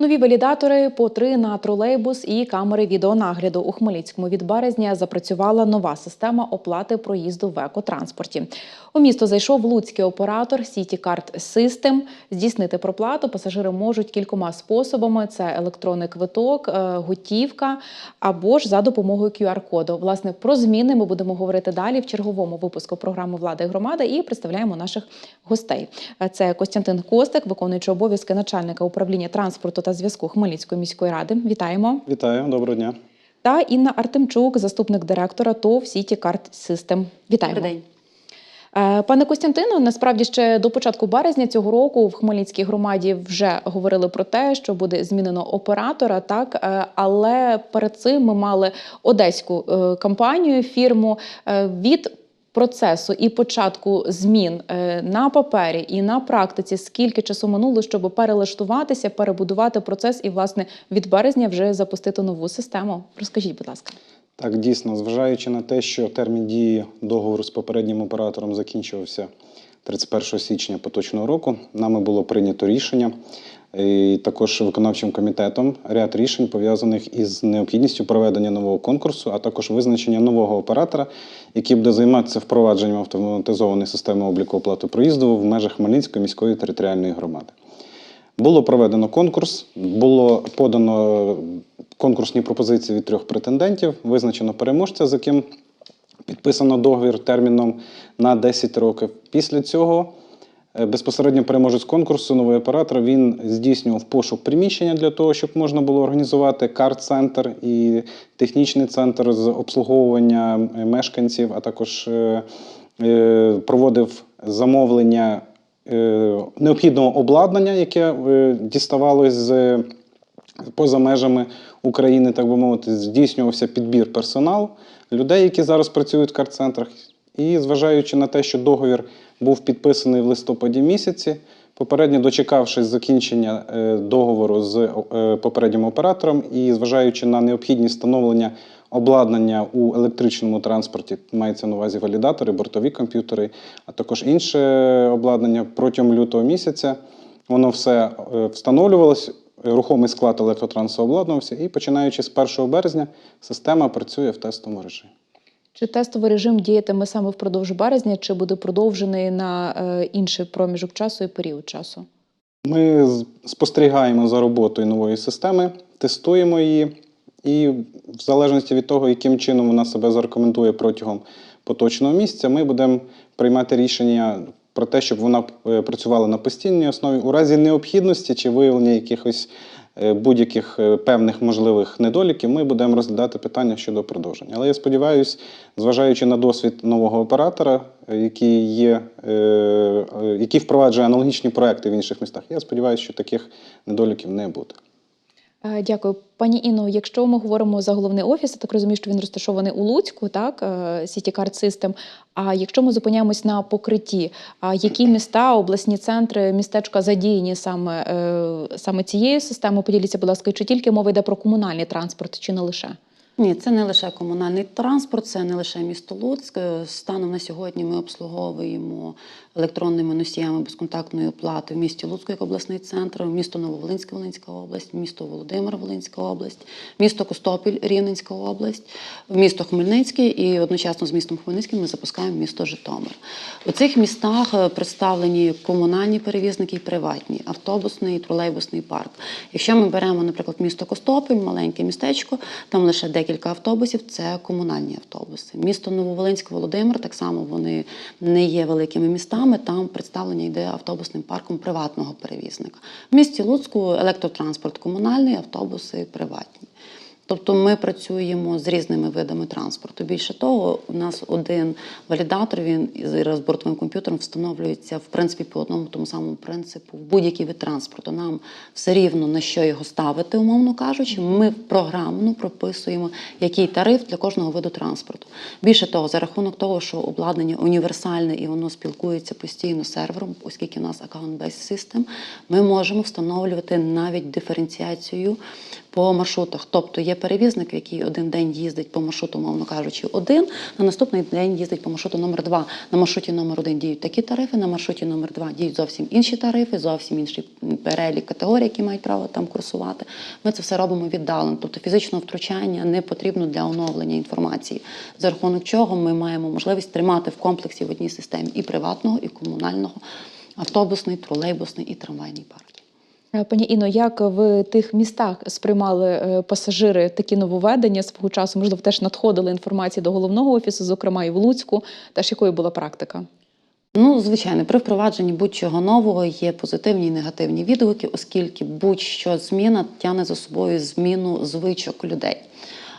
Нові валідатори по три на тролейбус і камери відеонагляду у Хмельницькому від березня запрацювала нова система оплати проїзду в екотранспорті. У місто зайшов луцький оператор CityCard System. Здійснити проплату пасажири можуть кількома способами: це електронний квиток, е, готівка або ж за допомогою QR-коду. Власне, про зміни ми будемо говорити далі в черговому випуску програми Влада і громада і представляємо наших гостей. Е, Це Костянтин Костик, виконуючий обов'язки начальника управління транспорту та зв'язку Хмельницької міської ради. Вітаємо. Вітаю, доброго дня. Та Інна Артемчук, заступник директора ТОВ CityCard System. Вітаємо. Добрий день. Е, Пане Костянтино, насправді ще до початку березня цього року в Хмельницькій громаді вже говорили про те, що буде змінено оператора, так Е, але перед цим ми мали одеську е, компанію, фірму від. Процесу і початку змін е, на папері і на практиці, скільки часу минуло, щоб перелаштуватися, перебудувати процес і, власне, від березня вже запустити нову систему. Розкажіть, будь ласка. Так, дійсно, зважаючи на те, що термін дії договору з попереднім оператором закінчувався 31 січня поточного року, нами було прийнято рішення. І також виконавчим комітетом ряд рішень пов'язаних із необхідністю проведення нового конкурсу, а також визначення нового оператора, який буде займатися впровадженням автоматизованої системи обліку оплати проїзду в межах Хмельницької міської територіальної громади. Було проведено конкурс, було подано конкурсні пропозиції від трьох претендентів, визначено переможця, з яким підписано договір терміном на 10 років. Після цього безпосередньо переможець конкурсу, новий оператор, він здійснював пошук приміщення для того, щоб можна було організувати карт-центр і технічний центр з обслуговування е, мешканців, а також е, е, проводив замовлення е, необхідного обладнання, яке е, діставалось з поза межами України, так би мовити, здійснювався підбір персоналу, людей, які зараз працюють в карт-центрах. І зважаючи на те, що договір був підписаний в листопаді місяці, попередньо дочекавшись закінчення е, договору з е, попереднім оператором, і зважаючи на необхідність встановлення обладнання у електричному транспорті, мається на увазі валідатори, бортові комп'ютери, а також інше обладнання протягом лютого місяця. Воно все е, встановлювалось, рухомий склад електротрансу обладнувався, і починаючи з 1 березня система працює в тестовому режимі. Чи тестовий режим діятиме саме впродовж березня, чи буде продовжений на е, інший проміжок часу і період часу? Ми спостерігаємо за роботою нової системи, тестуємо її, і в залежності від того, яким чином вона себе зарекомендує протягом поточного місяця, ми будемо приймати рішення про те, щоб вона е, працювала на постійній основі у разі необхідності чи виявлення якихось будь-яких е, певних можливих недоліків, ми будемо розглядати питання щодо продовження. Але я сподіваюся, зважаючи на досвід нового оператора, е, який є, е, е, який впроваджує аналогічні проекти в інших містах, я сподіваюся, що таких недоліків не буде. Е, Дякую, пані Інно. Якщо ми говоримо за головний офіс, я так розумію, що він розташований у Луцьку, так City Card System. А якщо ми зупиняємось на покритті, а які міста, обласні центри, містечка задіяні саме, е, саме цією системою? Поділіться, будь ласка, чи тільки мова йде про комунальний транспорт, чи не лише? Ні, це не лише комунальний транспорт, це не лише місто Луцьк. Е, Станом на сьогодні ми обслуговуємо електронними носіями безконтактної оплати в місті Луцьку як обласний центр, місто Нововолинське, Волинська область, місто Володимир, Волинська область, місто Костопіль, Рівненська область, місто Хмельницький і одночасно з містом Хмельницьким ми запускаємо місто Житомир. У цих містах е, представлені комунальні перевізники і приватні, автобусний тролейбусний парк. Якщо ми беремо, наприклад, місто Костопіль, маленьке містечко, там лише декілька автобусів, це комунальні автобуси. Місто Нововолинськ, Володимир, так само вони не є великими містами. Там представлення йде автобусним парком приватного перевізника. В місті Луцьку електротранспорт комунальний, автобуси приватні. Тобто ми працюємо з різними видами транспорту. Більше того, у нас один валідатор, він з бортовим комп'ютером встановлюється в принципі по одному тому самому принципу в будь-який вид транспорту. Нам все рівно на що його ставити, умовно кажучи. Ми програмно прописуємо, який тариф для кожного виду транспорту. Більше того, за рахунок того, що обладнання універсальне і воно спілкується постійно з сервером, оскільки у нас account-based system, ми можемо встановлювати навіть диференціацію по маршрутах. Тобто є перевізник, який один день їздить по маршруту, мовно кажучи, один, на наступний день їздить по маршруту номер два. На маршруті номер один діють такі тарифи, на маршруті номер два діють зовсім інші тарифи, зовсім інший перелік категорій, які мають право там курсувати. Ми це все робимо віддалено. Тобто фізичного втручання не потрібно для оновлення інформації, за рахунок чого ми маємо можливість тримати в комплексі в одній системі і приватного, і комунального, автобусний, тролейбусний і трамвайний парк. Е, Пані Іно, як в тих містах сприймали е, пасажири такі нововведення свого часу? Можливо, теж надходили інформації до головного офісу, зокрема і в Луцьку. Теж якою була практика? Ну, звичайно, при впровадженні будь-чого нового є позитивні і негативні відгуки, оскільки будь-що зміна тягне за собою зміну звичок людей.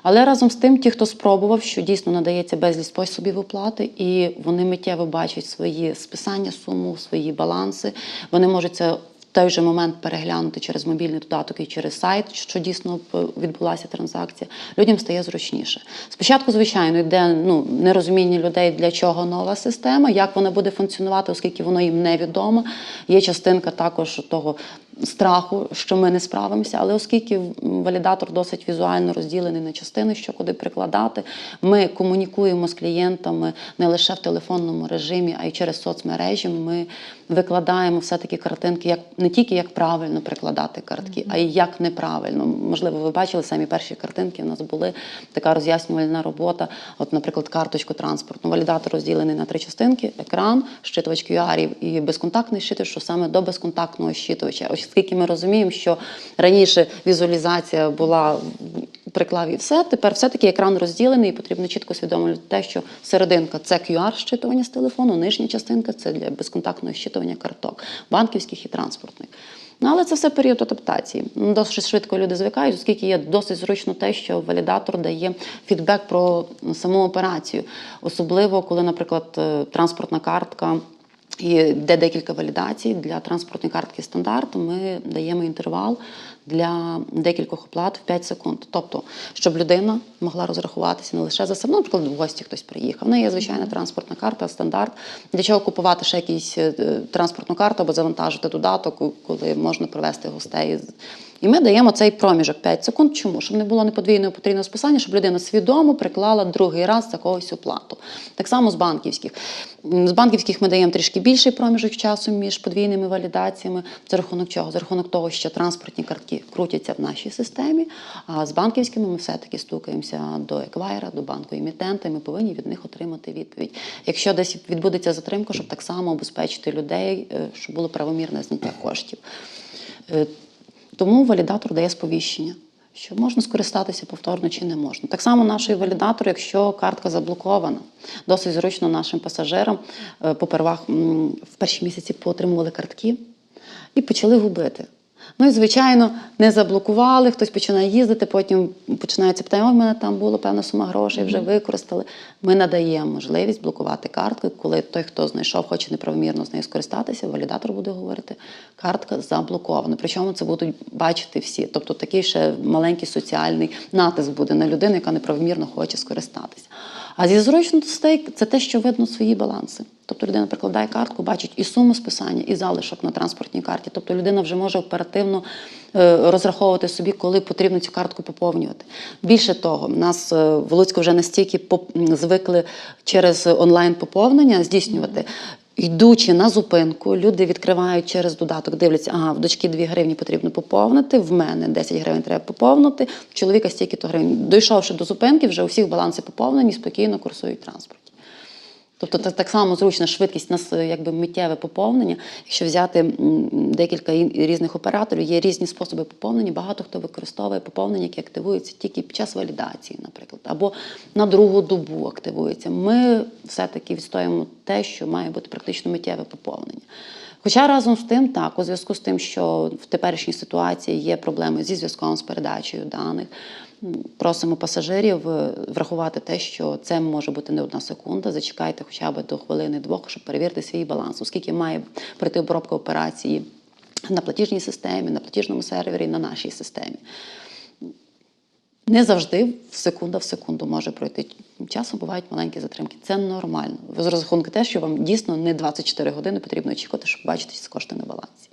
Але разом з тим, ті, хто спробував, що дійсно надається безліч способів оплати, і вони миттєво бачать свої списання суму, свої баланси. Вони можуть це той же момент переглянути через мобільний додаток і через сайт, що дійсно відбулася транзакція. Людям стає зручніше. Спочатку, звичайно, йде ну, нерозуміння людей, для чого нова система, як вона буде функціонувати, оскільки воно їм невідомо. Є частинка також того страху, що ми не справимося. Але оскільки валідатор досить візуально розділений на частини, що куди прикладати, ми комунікуємо з клієнтами не лише в телефонному режимі, а й через соцмережі. Ми викладаємо все-таки картинки, як не тільки як правильно прикладати картки, а й як неправильно. Можливо, ви бачили самі перші картинки. У нас були така роз'яснювальна робота. От, наприклад, карточку транспортну. Валідатор розділений на три частинки: екран, щитувач QR і безконтактний щитувач, що саме до безконтактного щитувача. Оскільки ми розуміємо, що раніше візуалізація була приклав і все. Тепер все-таки екран розділений, і потрібно чітко усвідомлювати те, що серединка це QR-щитування з телефону, нижня частинка це для безконтактного щитування карток, банківських і транспортних. Ну, але це все період адаптації. Ну, Досить швидко люди звикають, оскільки є досить зручно те, що валідатор дає фідбек про саму операцію. Особливо, коли, наприклад, е, транспортна картка. І де декілька валідацій для транспортної картки стандарт, ми даємо інтервал для декількох оплат в 5 секунд. Тобто, щоб людина могла розрахуватися не лише за себе, ну, наприклад, в гості хтось приїхав. В неї є звичайна транспортна карта, стандарт. Для чого купувати ще якусь е, транспортну карту або завантажити додаток, коли можна привезти гостей. І ми даємо цей проміжок 5 секунд. Чому? Щоб не було неподвійного потрібного списання, щоб людина свідомо приклала другий раз за когось оплату. Так само з банківських. З банківських ми даємо трішки більший проміжок часу між подвійними валідаціями. За рахунок чого? За рахунок того, що транспортні картки крутяться в нашій системі, а з банківськими ми все-таки стукаємося до еквайра, до банку емітента, і ми повинні від них отримати відповідь. Якщо десь відбудеться затримка, щоб так само обезпечити людей, е, щоб було правомірне зняття коштів. Тому валідатор дає сповіщення, що можна скористатися повторно чи не можна. Так само наш валідатор, якщо картка заблокована, досить зручно нашим пасажирам е, попервах в перші місяці поотримували картки і почали губити. Ну і звичайно, не заблокували, хтось починає їздити, потім починаються питання, о, в мене там була певна сума грошей, вже використали. Ми надаємо можливість блокувати картку, коли той, хто знайшов, хоче неправомірно з нею скористатися, валідатор буде говорити, картка заблокована. Причому це будуть бачити всі. Тобто такий ще маленький соціальний натиск буде на людину, яка неправомірно хоче скористатися. А зі зручностей це те, що видно свої баланси. Тобто людина прикладає картку, бачить і суму списання, і залишок на транспортній карті. Тобто людина вже може оперативно е, розраховувати собі, коли потрібно цю картку поповнювати. Більше того, нас е, в Луцьку вже настільки звикли через онлайн поповнення здійснювати. Йдучи на зупинку, люди відкривають через додаток, дивляться, ага, в дочки 2 гривні потрібно поповнити, в мене 10 гривень треба поповнити, чоловіка стільки-то гривень. Дійшовши до зупинки, вже у всіх баланси поповнені, спокійно курсують транспорт. Тобто так, так само зручна швидкість нас е, якби миттєве поповнення. Якщо взяти декілька різних операторів, є різні способи поповнення. Багато хто використовує поповнення, які активуються тільки під час валідації, наприклад, або на другу добу активуються. Ми все-таки відстоюємо те, що має бути практично миттєве поповнення. Хоча разом з тим, так, у зв'язку з тим, що в теперішній ситуації є проблеми зі зв'язком з передачею даних, просимо пасажирів е, врахувати те, що це може бути не одна секунда. Зачекайте хоча б до хвилини-двох, щоб перевірити свій баланс, оскільки має пройти обробка операції на платіжній системі, на платіжному сервері, на нашій системі. Не завжди в секунда в секунду може пройти. Часом бувають маленькі затримки. Це нормально. З розрахунку те, що вам дійсно не 24 години потрібно очікувати, щоб бачити ці кошти на балансі.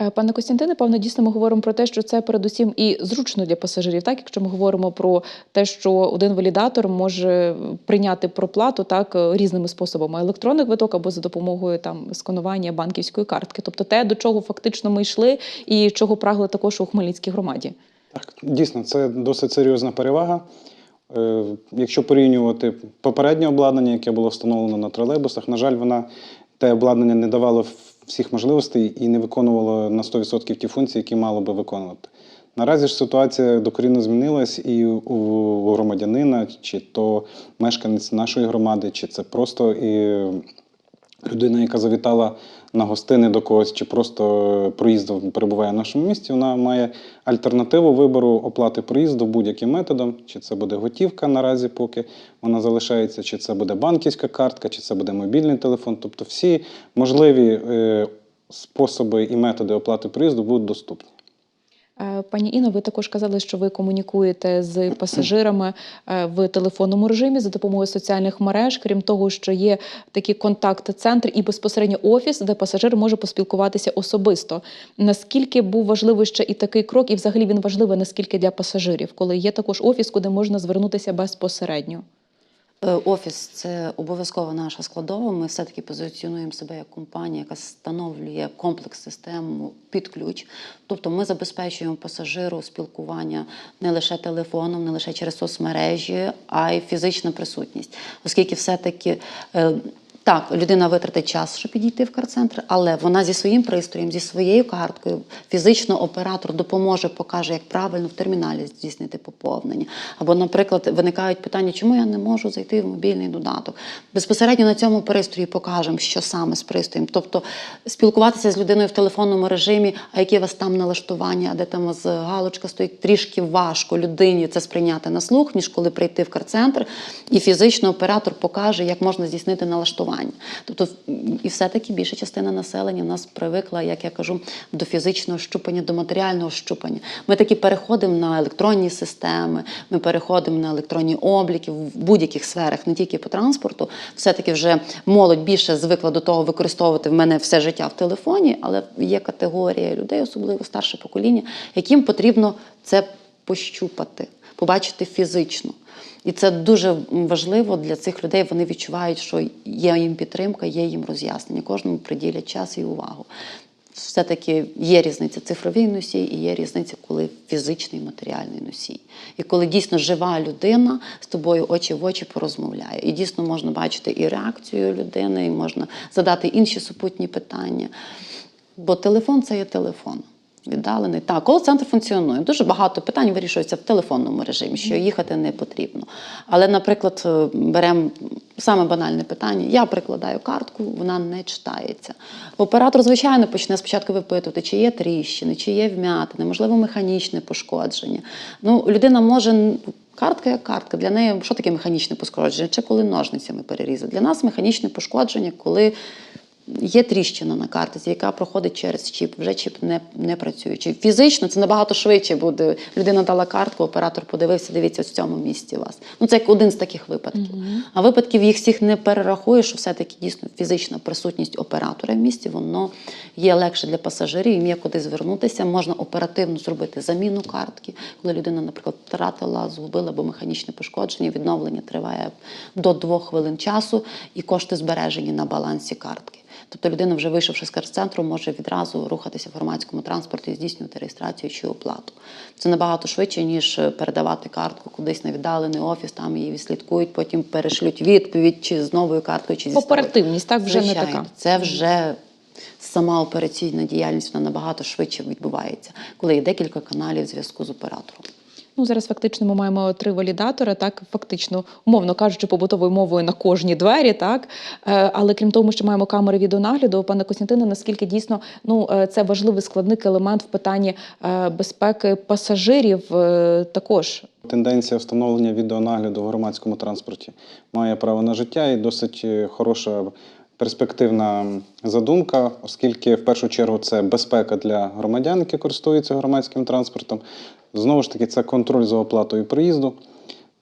Е, Пане Костянтине, певно, дійсно ми говоримо про те, що це передусім і зручно для пасажирів, так якщо ми говоримо про те, що один валідатор може прийняти проплату так е, різними способами: електронний квиток або за допомогою там сканування банківської картки, тобто те, до чого фактично ми йшли, і чого прагли також у Хмельницькій громаді. Так, дійсно, це досить серйозна перевага. Е, Якщо порівнювати попереднє обладнання, яке було встановлено на тролейбусах, на жаль, вона те обладнання не давало всіх можливостей і не виконувало на 100% ті функції, які мало би виконувати. Наразі ж ситуація докорінно змінилась, і у громадянина, чи то мешканець нашої громади, чи це просто і людина, яка завітала на гостини до когось, чи просто проїздом перебуває в нашому місті, вона має альтернативу вибору оплати проїзду будь-яким методом, чи це буде готівка наразі, поки вона залишається, чи це буде банківська картка, чи це буде мобільний телефон. Тобто всі можливі е, способи і методи оплати проїзду будуть доступні. Е, Пані Інно, ви також казали, що ви комунікуєте з пасажирами е, в телефонному режимі за допомогою соціальних мереж, крім того, що є такі контакт-центр і безпосередньо офіс, де пасажир може поспілкуватися особисто. Наскільки був важливий ще і такий крок, і взагалі він важливий наскільки для пасажирів, коли є також офіс, куди можна звернутися безпосередньо? Е, Офіс це обов'язково наша складова. Ми все-таки позиціонуємо себе як компанія, яка встановлює комплекс систему під ключ. Тобто ми забезпечуємо пасажиру спілкування не лише телефоном, не лише через соцмережі, а й фізична присутність. Оскільки все-таки. Так, людина витратить час, щоб підійти в карцентр, але вона зі своїм пристроєм, зі своєю карткою, фізично оператор допоможе, покаже, як правильно в терміналі здійснити поповнення. Або, наприклад, виникають питання, чому я не можу зайти в мобільний додаток. Безпосередньо на цьому пристрої покажемо, що саме з пристроєм. Тобто спілкуватися з людиною в телефонному режимі, а які у вас там налаштування, а де там вас галочка стоїть, трішки важко людині це сприйняти на слух, ніж коли прийти в карцентр, і фізично оператор покаже, як можна здійснити налаштування. Тобто, і все-таки більша частина населення в нас привикла, як я кажу, до фізичного щупання, до матеріального щупання. Ми таки переходимо на електронні системи, ми переходимо на електронні обліки в будь-яких сферах, не тільки по транспорту. Все-таки вже молодь більше звикла до того використовувати в мене все життя в телефоні, але є категорія людей, особливо старше покоління, яким потрібно це пощупати, побачити фізично. І це дуже важливо для цих людей. Вони відчувають, що є їм підтримка, є їм роз'яснення. Кожному приділять час і увагу. Все-таки є різниця цифровий носій і є різниця, коли фізичний матеріальний носій. І коли дійсно жива людина з тобою очі в очі порозмовляє. І дійсно можна бачити і реакцію людини, і можна задати інші супутні питання. Бо телефон це є телефон. Віддалений. Так, кол-центр функціонує. Дуже багато питань вирішується в телефонному режимі, що їхати не потрібно. Але, наприклад, е, беремо саме банальне питання: я прикладаю картку, вона не читається. Оператор, звичайно, почне спочатку випитувати, чи є тріщини, чи є вм'ятини, можливо, механічне пошкодження. Ну, людина може. Картка як картка. Для неї що таке механічне пошкодження? Чи коли ножницями перерізати? Для нас механічне пошкодження, коли Є тріщина на картці, яка проходить через чіп. Вже чіп не, не працює. Чи Фізично це набагато швидше буде. Людина дала картку, оператор подивився, дивіться, ось в цьому місці у вас. Ну це як один з таких випадків. А випадків їх всіх не перерахуєш, що все-таки дійсно фізична присутність оператора в місті, воно є легше для пасажирів, їм є куди звернутися. Можна оперативно зробити заміну картки, коли людина, наприклад, втратила, згубила або механічне пошкодження. Відновлення триває до двох хвилин часу, і кошти збережені на балансі картки. Тобто людина, вже вийшовши з карцентру, може відразу рухатися в громадському транспорті і здійснювати реєстрацію чи оплату. Це набагато швидше, ніж передавати картку кудись на віддалений офіс, там її відслідкують, потім перешлють відповідь чи з новою карткою, чи зі. Оперативність так вже не така. Це вже сама операційна діяльність вона набагато швидше відбувається, коли є декілька каналів зв'язку з оператором. Ну зараз фактично ми маємо три валідатори, так фактично, умовно кажучи, побутовою мовою на кожні двері, так Е, але крім того, ми ще маємо камери відеонагляду. Пане Костянтине, наскільки дійсно ну е, це важливий складний елемент в питанні е, безпеки пасажирів також. Тенденція встановлення відеонагляду в громадському транспорті має право на життя і досить хороша перспективна задумка, оскільки в першу чергу це безпека для громадян, які користуються громадським транспортом. Знову ж таки, це контроль за оплатою проїзду.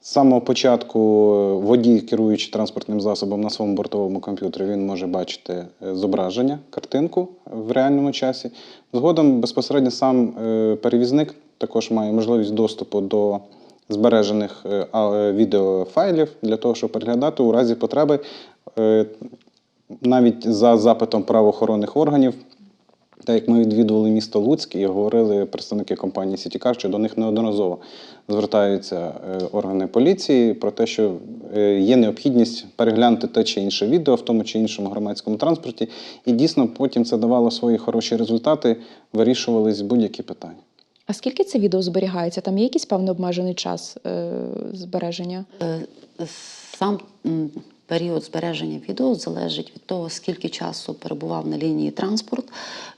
З самого початку е, водій, керуючи транспортним засобом на своєму бортовому комп'ютері, він може бачити е, зображення, картинку в реальному часі. Згодом безпосередньо сам е, перевізник також має можливість доступу до збережених відеофайлів для того, щоб переглядати у разі потреби навіть за запитом правоохоронних органів. Так як ми відвідували місто Луцьк і говорили представники компанії Сітікар, що до них неодноразово звертаються е, органи поліції про те, що е, є необхідність переглянути те чи інше відео в тому чи іншому громадському транспорті. І дійсно потім це давало свої хороші результати, вирішувались будь-які питання. А скільки це відео зберігається? Там є якийсь певний обмежений час е, збереження? Е, Сам період збереження відео залежить від того, скільки часу перебував на лінії транспорт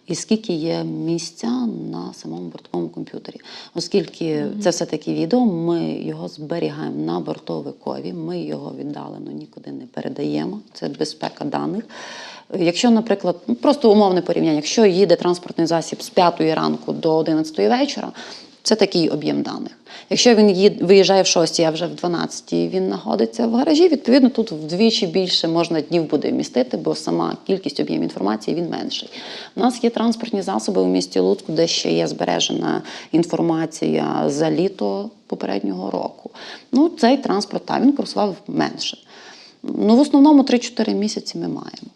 і скільки є місця на самому бортовому комп'ютері. Оскільки це все-таки відео, ми його зберігаємо на бортовикові, ми його віддалено нікуди не передаємо. Це безпека даних. Якщо, наприклад, ну, просто умовне порівняння, якщо їде транспортний засіб з 5 ранку до 11 вечора, це такий об'єм даних. Якщо він їд, виїжджає в 6, а вже в 12 він знаходиться в гаражі, відповідно тут вдвічі більше можна днів буде вмістити, бо сама кількість об'єм інформації він менший. У нас є транспортні засоби у місті Луцьку, де ще є збережена інформація за літо попереднього року. Ну, цей транспорт та він курсував менше. Ну, в основному 3-4 місяці ми маємо.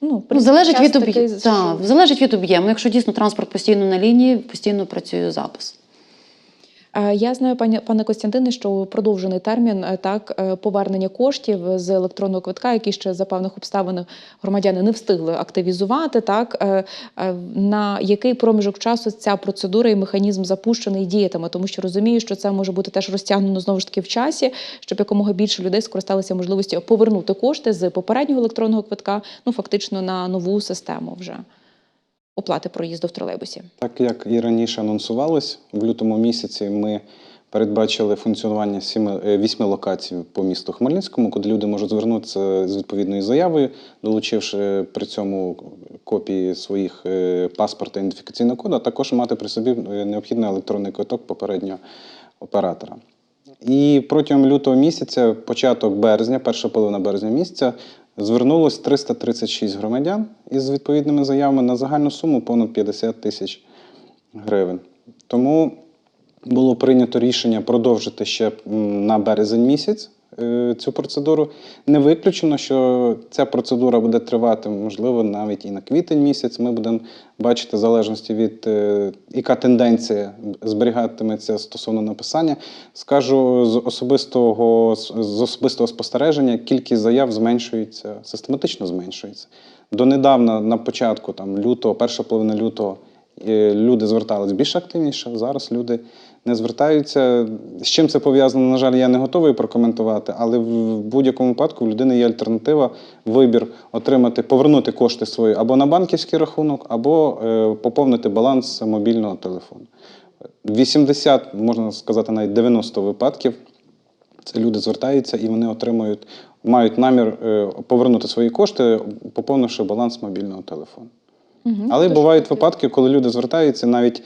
Ну, Ну, залежить від об'єму. Так, залежить від об'єму. Якщо дійсно транспорт постійно на лінії, постійно працює запис. Я знаю, пані пане Костянтине, що продовжений термін е, так е, повернення коштів з електронного квитка, які ще за певних обставин громадяни не встигли активізувати. Так е, на який проміжок часу ця процедура і механізм запущений діятиме, тому що розумію, що це може бути теж розтягнено знову ж таки в часі, щоб якомога більше людей скористалися можливістю повернути кошти з попереднього електронного квитка, ну фактично на нову систему вже оплати проїзду в тролейбусі. Так як і раніше анонсувалось, в лютому місяці ми передбачили функціонування е, вісьми локацій по місту Хмельницькому, куди люди можуть звернутися з відповідною заявою, долучивши при цьому копії своїх е, паспорта ідентифікаційного коду, а також мати при собі е, необхідний електронний квиток попереднього оператора. І протягом лютого місяця, початок березня, перша половина березня місяця, звернулось 336 громадян із відповідними заявами на загальну суму понад 50 тисяч гривень. Тому було прийнято рішення продовжити ще на березень місяць цю процедуру. Не виключено, що ця процедура буде тривати, можливо, навіть і на квітень місяць. Ми будемо бачити в залежності від е, яка тенденція зберігатиметься стосовно написання. Скажу з особистого з особистого спостереження, кількість заяв зменшується, систематично зменшується. Донедавна, на початку там лютого, перша половина лютого, е, люди звертались більш активніше. Зараз люди не звертаються. З чим це пов'язано, на жаль, я не готовий прокоментувати, але в будь-якому випадку в людини є альтернатива, вибір отримати, повернути кошти свої або на банківський рахунок, або е, поповнити баланс мобільного телефону. 80, можна сказати, навіть 90 випадків це люди звертаються і вони отримують, мають намір е, повернути свої кошти, поповнивши баланс мобільного телефону. Але бувають випадки, коли люди звертаються, навіть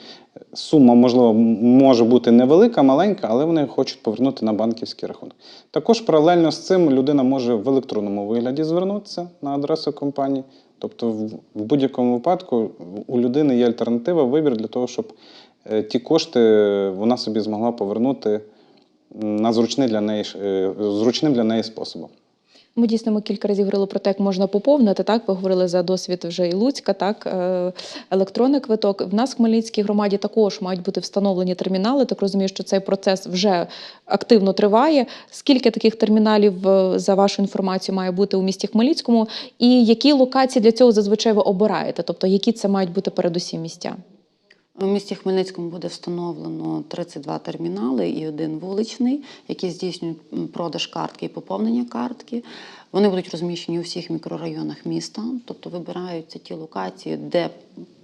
сума, можливо, може бути невелика, маленька, але вони хочуть повернути на банківський рахунок. Також паралельно з цим людина може в електронному вигляді звернутися на адресу компанії. Тобто, в в будь-якому випадку у людини є альтернатива, вибір для того, щоб е, ті кошти вона собі змогла повернути на зручний для неї, е, зручним для неї способом. Ми дійсно ми кілька разів говорили про те, як можна поповнити. Так, ви говорили за досвід вже і Луцька, так е, електронний квиток. В нас в Хмельницькій громаді також мають бути встановлені термінали. Так розумію, що цей процес вже активно триває. Скільки таких терміналів е, за вашу інформацію має бути у місті Хмельницькому? І які локації для цього зазвичай ви обираєте? Тобто, які це мають бути передусім місця? У місті Хмельницькому буде встановлено 32 термінали і один вуличний, які здійснюють продаж картки і поповнення картки. Вони будуть розміщені у всіх мікрорайонах міста, тобто вибираються ті локації, де,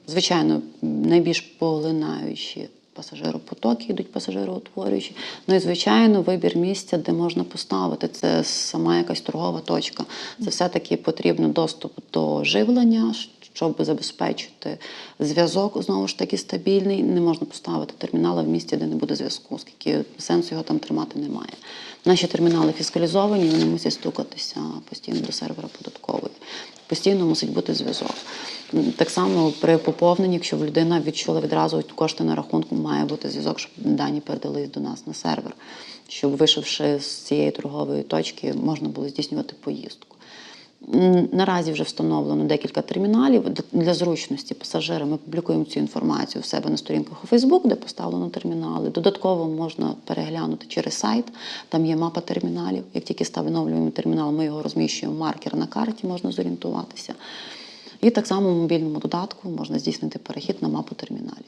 звичайно, найбільш поглинаючі пасажиропотоки йдуть пасажироутворюючі. Ну і звичайно, вибір місця, де можна поставити. Це сама якась торгова точка. Це все-таки потрібно доступ до живлення, щоб забезпечити зв'язок знову ж таки стабільний, не можна поставити термінали в місті, де не буде зв'язку, оскільки сенсу його там тримати немає. Наші термінали фіскалізовані, вони мусять стукатися постійно до сервера податкової. Постійно мусить бути зв'язок. Так само при поповненні, якщо людина відчула відразу кошти на рахунку, має бути зв'язок, щоб дані передались до нас на сервер, щоб вийшовши з цієї торгової точки, можна було здійснювати поїздку. Наразі вже встановлено декілька терміналів. Для зручності пасажира ми публікуємо цю інформацію в себе на сторінках у Facebook, де поставлено термінали. Додатково можна переглянути через сайт. Там є мапа терміналів. Як тільки встановлюємо термінал, ми його розміщуємо маркер на карті, можна зорієнтуватися. І так само в мобільному додатку можна здійснити перехід на мапу терміналів.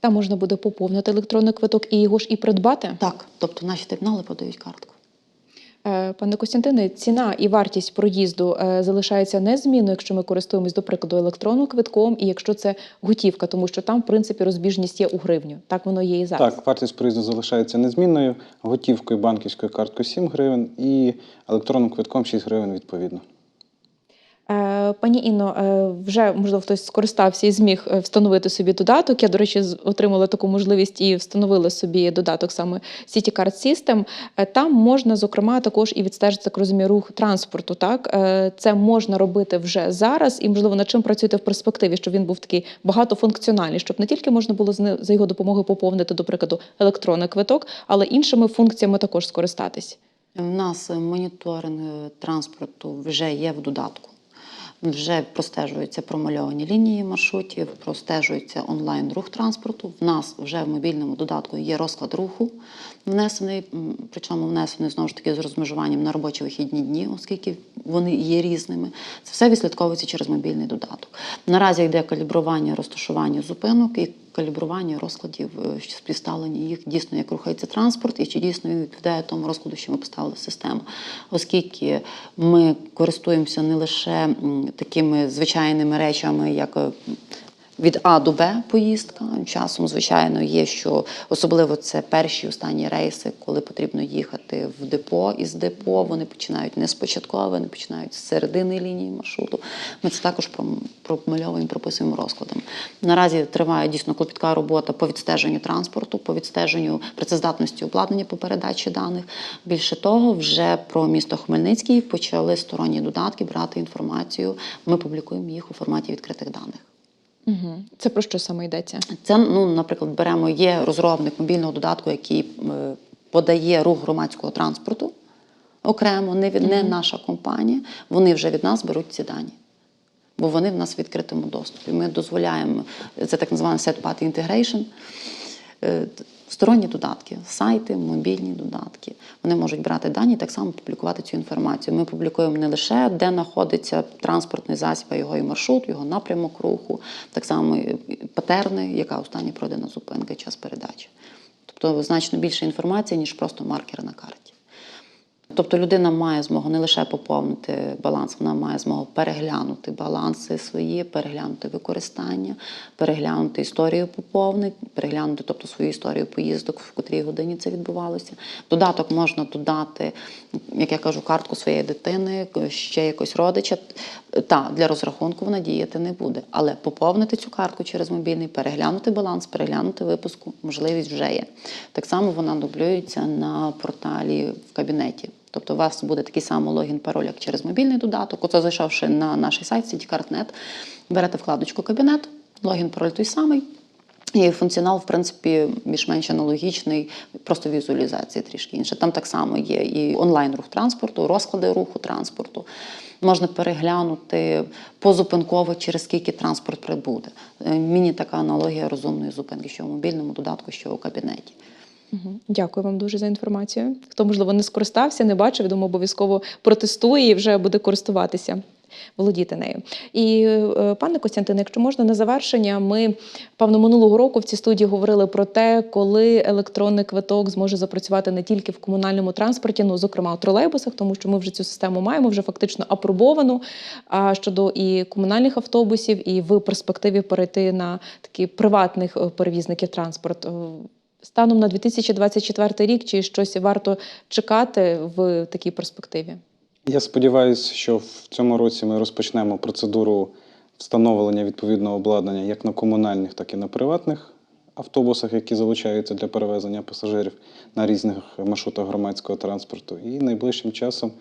Там можна буде поповнити електронний квиток і його ж і придбати. Так, тобто наші термінали подають картку. Е, Пане Костянтине, ціна і вартість проїзду е, залишається незмінною, якщо ми користуємось, до прикладу, електронним квитком, і якщо це готівка, тому що там, в принципі, розбіжність є у гривню. Так воно є і зараз. Так, вартість проїзду залишається незмінною. Готівкою, банківською карткою 7 гривень і електронним квитком 6 гривень відповідно. Е, Пані Інно, е, вже можливо хтось скористався і зміг е, встановити собі додаток. Я, до речі, отримала таку можливість і встановила собі додаток саме City Card System. Там можна, зокрема, також і відстежити, так розумію, рух транспорту. Так це можна робити вже зараз, і можливо над чим працюєте в перспективі, щоб він був такий багатофункціональний, щоб не тільки можна було за його допомогою поповнити, до прикладу, електронний квиток, але іншими функціями також скористатись. У нас моніторинг транспорту вже є в додатку. Вже простежуються промальовані лінії маршрутів, простежується онлайн рух транспорту. В нас вже в мобільному додатку є розклад руху внесений, причому внесений знову ж таки з розмежуванням на робочі вихідні дні, оскільки вони є різними. Це все відслідковується через мобільний додаток. Наразі йде калібрування розташування зупинок і калібрування розкладів, що співставлення їх дійсно, як рухається транспорт, і чи дійсно відповідає тому розкладу, що ми поставили в систему. Оскільки ми користуємося не лише такими звичайними речами, як е, від А до Б поїздка. Часом, звичайно, є, що особливо це перші останні рейси, коли потрібно їхати в депо із депо. Вони починають не спочатку, вони починають з середини лінії маршруту. Ми це також пром- промальовуємо, прописуємо розкладом. Наразі триває дійсно клопітка робота по відстеженню транспорту, по відстеженню працездатності обладнання по передачі даних. Більше того, вже про місто Хмельницький почали сторонні додатки брати інформацію. Ми публікуємо їх у форматі відкритих даних. Угу. Це про що саме йдеться? Це, ну, наприклад, беремо є розробник мобільного додатку, який е, подає рух громадського транспорту окремо, не, від, не наша компанія. Вони вже від нас беруть ці дані. Бо вони в нас в відкритому доступі. Ми дозволяємо, це так називаємо set-party integration. Сторонні додатки, сайти, мобільні додатки. Вони можуть брати дані і так само публікувати цю інформацію. Ми публікуємо не лише де знаходиться транспортний засіб, а його і маршрут, його напрямок руху, так само патерни, яка остання пройдена зупинка час передачі. Тобто значно більше інформації, ніж просто маркер на карті. Тобто людина має змогу не лише поповнити баланс, вона має змогу переглянути баланси свої, переглянути використання, переглянути історію поповнень, переглянути тобто свою історію поїздок, в котрій годині це відбувалося. Додаток можна додати, як я кажу, картку своєї дитини, ще якось родича. Та для розрахунку вона діяти не буде. Але поповнити цю картку через мобільний, переглянути баланс, переглянути випуску, можливість вже є. Так само вона дублюється на порталі в кабінеті. Тобто у вас буде такий самий логін, пароль, як через мобільний додаток. Оце зайшовши на наш сайт CityCard.net, берете вкладочку Кабінет, логін, пароль той самий. І функціонал, в принципі, більш-менш аналогічний, просто візуалізація трішки інша. Там так само є і онлайн-рух транспорту, розклади руху транспорту. Можна переглянути позупинково, через скільки транспорт прибуде. Е, Міні така аналогія розумної зупинки, що в мобільному додатку, що у кабінеті. Дякую вам дуже за інформацію. Хто, можливо, не скористався, не бачив, думаю, обов'язково протестує і вже буде користуватися, володіти нею. І, е, пане Костянтине, якщо можна на завершення, ми певно минулого року в цій студії говорили про те, коли електронний квиток зможе запрацювати не тільки в комунальному транспорті, ну зокрема у тролейбусах, тому що ми вже цю систему маємо, вже фактично апробовану. А щодо і комунальних автобусів, і в перспективі перейти на такі приватних е, перевізників транспорту. Станом на 2024 рік чи щось варто чекати в такій перспективі? Я сподіваюся, що в цьому році ми розпочнемо процедуру встановлення відповідного обладнання як на комунальних, так і на приватних автобусах, які залучаються для перевезення пасажирів на різних маршрутах громадського транспорту. І найближчим часом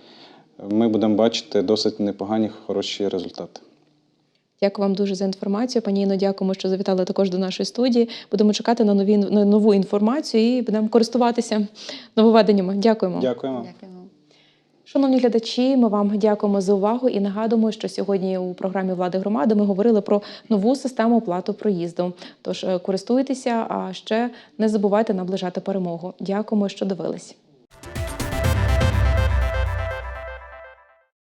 ми будемо бачити досить непогані, хороші результати. Дякую вам дуже за інформацію. Пані Інно, дякуємо, що завітали також до нашої студії. Будемо чекати на нові на нову інформацію і будемо користуватися нововведеннями. Дякуємо. Дякуємо. Шановні глядачі, ми вам дякуємо за увагу і нагадуємо, що сьогодні у програмі влади громади ми говорили про нову систему оплати проїзду. Тож е, користуйтеся, а ще не забувайте наближати перемогу. Дякуємо, що дивились.